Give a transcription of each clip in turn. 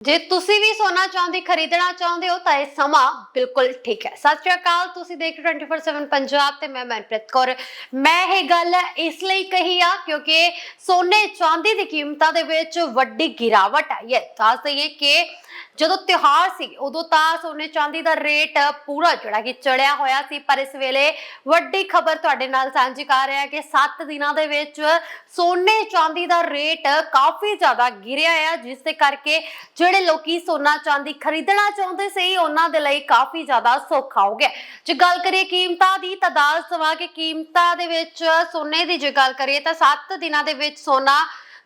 ਜੇ ਤੁਸੀਂ ਵੀ ਸੋਨਾ ਚਾਂਦੀ ਖਰੀਦਣਾ ਚਾਹੁੰਦੇ ਹੋ, ਤਾਂ ਇਹ ਸਮਾਂ ਬਿਲਕੁਲ ਠੀਕ ਹੈ। ਸਤਿ ਸ਼੍ਰੀ ਅਕਾਲ, ਤੁਸੀਂ ਦੇਖ ਰਹੇ ਹੋ 24/7 ਪੰਜਾਬ ਤੇ ਮੈਂ ਮਨਪ੍ਰੀਤ ਕੌਰ। ਮੈਂ ਇਹ ਗੱਲ ਇਸ ਲਈ ਕਹੀ ਆ ਕਿਉਂਕਿ ਸੋਨੇ ਚਾਂਦੀ ਦੀ ਕੀਮਤਾਂ ਦੇ ਵਿੱਚ ਵੱਡੀ ਗਿਰਾਵਟ ਆਈ ਹੈ। ਦੱਸ ਦਈਏ ਕਿ ਜਦੋਂ ਤਿਉਹਾਰ ਸੀ, ਉਦੋਂ ਤਾਂ ਸੋਨੇ ਚਾਂਦੀ ਦਾ ਰੇਟ ਪੂਰਾ ਜਿਹੜਾ ਕਿ ਚੜਿਆ ਹੋਇਆ ਸੀ, ਪਰ ਇਸ ਵੇਲੇ ਵੱਡੀ ਖਬਰ ਤੁਹਾਡੇ ਨਾਲ ਸਾਂਝੀ ਕਰ ਰਿਹਾ ਕਿ 7 ਦਿਨਾਂ ਦੇ ਵਿੱਚ ਸੋਨੇ ਚਾਂਦੀ ਦਾ ਰੇਟ ਕਾਫੀ ਜ਼ਿਆਦਾ ਗਿਰਿਆ ਹੈ ਜਿਸ ਦੇ ਕਰਕੇ ਜਿਹੜੇ ਲੋਕੀ ਸੋਨਾ ਚਾਂਦੀ ਖਰੀਦਣਾ ਚਾਹੁੰਦੇ ਸੀ, ਉਹਨਾਂ ਦੇ ਲਈ ਕਾਫੀ ਜ਼ਿਆਦਾ ਸੌਖਾ ਹੋ ਗਿਆ। ਜੇ ਗੱਲ ਕਰੀਏ ਕੀਮਤਾਂ ਦੀ, ਤਾਂ ਦੱਸ ਦੇਵਾਂ ਕਿ ਕੀਮਤਾਂ ਦੇ ਵਿੱਚ ਸੋਨੇ ਦੀ ਜੇ ਗੱਲ ਕਰੀਏ, ਤਾਂ 7 ਦਿਨਾਂ ਦੇ ਵਿੱਚ ਸੋਨਾ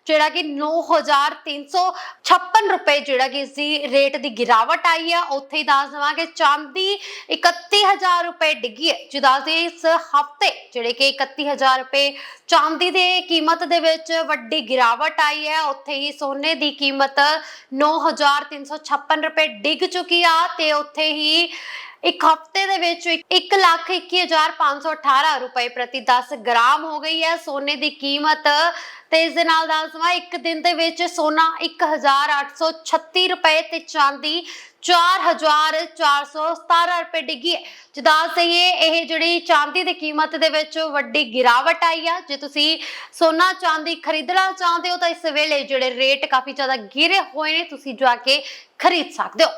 ਜਿਹੜਾ ਕਿ 9356 ਰੁਪਏ ਜਿਹੜਾ ਕਿ ਇਸ ਦੀ ਰੇਟ ਦੀ ਗਿਰਾਵਟ ਆਈ ਆ, ਉੱਥੇ ਹੀ ਦੱਸ ਦੇਵਾਂਗੇ, ਚਾਂਦੀ 31000 ਰੁਪਏ ਡਿੱਗੀ ਹੈ। ਜੇ ਦੱਸਦੇ ਇਸ ਹਫ਼ਤੇ ਜਿਹੜੇ ਕਿ 31000 ਰੁਪਏ ਚਾਂਦੀ ਦੇ ਕੀਮਤ ਦੇ ਵਿੱਚ ਵੱਡੀ ਗਿਰਾਵਟ ਆਈ ਹੈ, ਉੱਥੇ ਹੀ ਸੋਨੇ ਦੀ ਕੀਮਤ 9356 ਰੁਪਏ ਡਿੱਗ ਚੁੱਕੀ ਆ ਤੇ ਉੱਥੇ ਹੀ ਇੱਕ ਹਫ਼ਤੇ ਦੇ ਵਿੱਚ 121518 ਰੁਪਏ ਪ੍ਰਤੀ 10 ਗ੍ਰਾਮ ਹੋ ਗਈ ਹੈ ਸੋਨੇ ਦੀ ਕੀਮਤ। ਤੇ ਇਸ ਦੇ ਨਾਲ ਦੱਸ ਇੱਕ ਦਿਨ ਦੇ ਵਿੱਚ ਸੋਨਾ 1836 ਰੁਪਏ ਤੇ ਚਾਂਦੀ 4417 ਰੁਪਏ ਡਿੱਗੀ ਹੈ। ਜਿਦਾ ਸਹੀਏ ਇਹ ਜਿਹੜੀ ਚਾਂਦੀ ਦੀ ਕੀਮਤ ਦੇ ਵਿੱਚ ਵੱਡੀ ਗਿਰਾਵਟ ਆਈ ਆ। ਜੇ ਤੁਸੀਂ ਸੋਨਾ ਚਾਂਦੀ ਖਰੀਦਣਾ ਚਾਹੁੰਦੇ ਹੋ ਤਾਂ ਇਸ ਵੇਲੇ ਜਿਹੜੇ ਰੇਟ ਕਾਫੀ ਜ਼ਿਆਦਾ ਗਿਰੇ ਹੋਏ ਨੇ, ਤੁਸੀਂ ਜਾ ਕੇ ਖਰੀਦ ਸਕਦੇ ਹੋ।